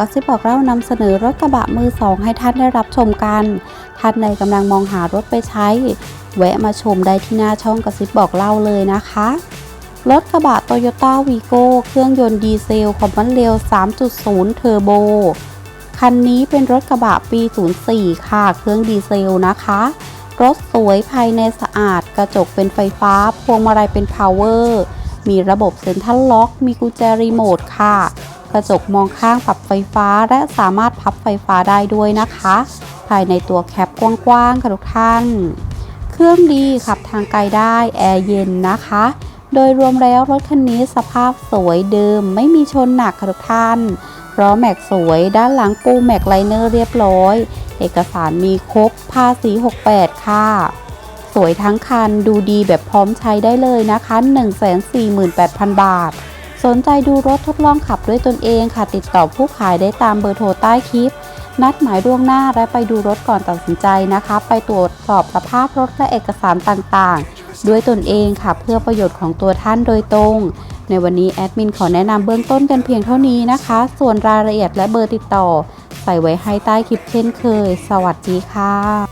ก็ซิบบอกเล่านำเสนอรถกระบะมือสองให้ท่านได้รับชมกัน ท่านใดกำลังมองหารถไปใช้ แวะมาชมได้ที่หน้าช่องกระซิบบอกเล่าเลยนะคะ รถกระบะโตโยต้าวีโก้เครื่องยนต์ดีเซลความมันเร็ว 3.0 เทอร์โบ คันนี้เป็นรถกระบะปี 04 ค่ะ เครื่องดีเซลนะคะ รถสวยภายในสะอาด กระจกเป็นไฟฟ้า พวงมาลัยเป็นพาวเวอร์ มีระบบเซ็นทรัลล็อก มีกุญแจรีโมทค่ะ กระจกมองข้างปรับไฟฟ้า และสามารถพับไฟฟ้าได้ด้วยนะคะ ภายในตัวแคปกว้างๆค่ะทุกท่าน เครื่องดีขับทางไกลได้แอร์เย็นนะคะ โดยรวมแล้วรถคันนี้สภาพสวยเดิม ไม่มีชนหนักค่ะทุกท่านล้อแม็กสวยด้านหลังปูแม็กไลเนอร์เรียบร้อย เอกสารมีครบภาษี 68 ค่ะ สวยทั้งคันดูดีแบบพร้อมใช้ได้เลยนะคะ 148,000 บาท สนใจดูรถทดลองขับด้วยตนเองค่ะติดต่อผู้ขายได้ตามเบอร์โทรใต้คลิป นัดหมายล่วงหน้าและไปดูรถก่อนตัดสินใจนะคะ ไปตรวจสอบสภาพรถและเอกสารต่างๆ ด้วยตนเองค่ะเพื่อประโยชน์ของตัวท่านโดยตรง ในวันนี้แอดมินขอแนะนำเบื้องต้นกันเพียงเท่านี้นะคะ ส่วนรายละเอียดและเบอร์ติดต่อ ใส่ไว้ให้ใต้คลิปเช่นเคย สวัสดีค่ะ